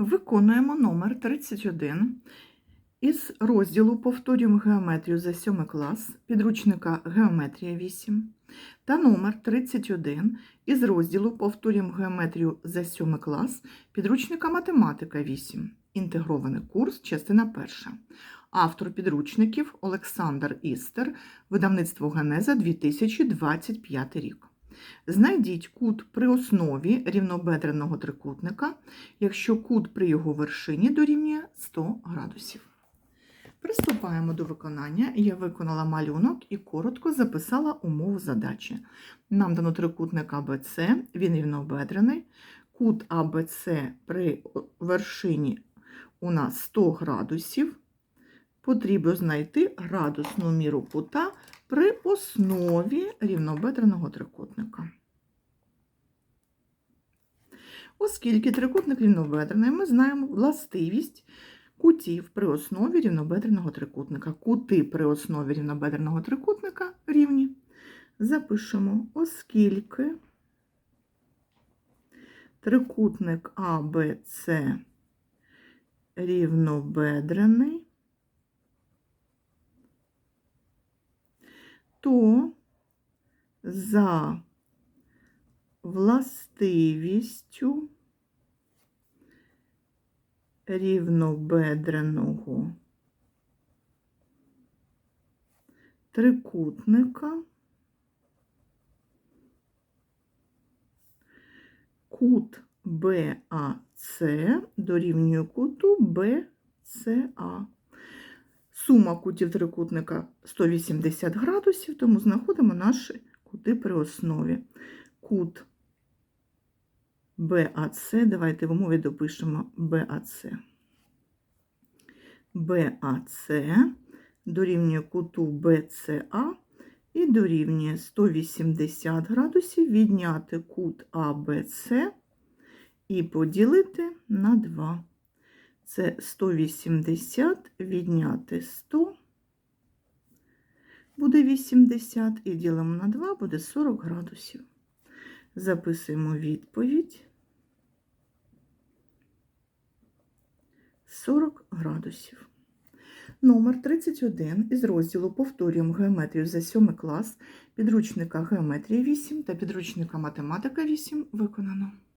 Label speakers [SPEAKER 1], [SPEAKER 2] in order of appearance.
[SPEAKER 1] Виконуємо номер 31 із розділу Повторюємо геометрію за 7 клас підручника Геометрія 8 та номер 31 із розділу Повторюємо геометрію за 7 клас підручника Математика 8. Інтегрований курс, частина 1. Автор підручників Олександр Істер, видавництво Генеза 2025 рік. Знайдіть кут при основі рівнобедреного трикутника, якщо кут при його вершині дорівнює 100 градусів. Приступаємо до виконання. Я виконала малюнок і коротко записала умову задачі. Нам дано трикутник АБЦ, він рівнобедрений. Кут АБЦ при вершині у нас 100 градусів. Потрібно знайти градусну міру кута при основі рівнобедреного трикутника. Оскільки трикутник рівнобедрений, ми знаємо властивість кутів при основі рівнобедреного трикутника. Кути при основі рівнобедреного трикутника рівні. Запишемо, оскільки трикутник АБЦ рівнобедрений, то за властивістю рівнобедреного трикутника кут БАЦ дорівнює куту БЦА. Сума кутів трикутника 180 градусів, тому знаходимо наші кути при основі. Кут БАЦ, давайте в умові допишемо БАЦ. БАЦ дорівнює куту БЦА і дорівнює 180 градусів відняти кут АБЦ і поділити на 2. Це 180 відняти 100, буде 80, і ділимо на 2, буде 40 градусів. Записуємо відповідь 40 градусів. Номер 31 із розділу Повторюємо геометрію за 7 клас підручника Геометрія 8 та підручника Математика 8 виконано.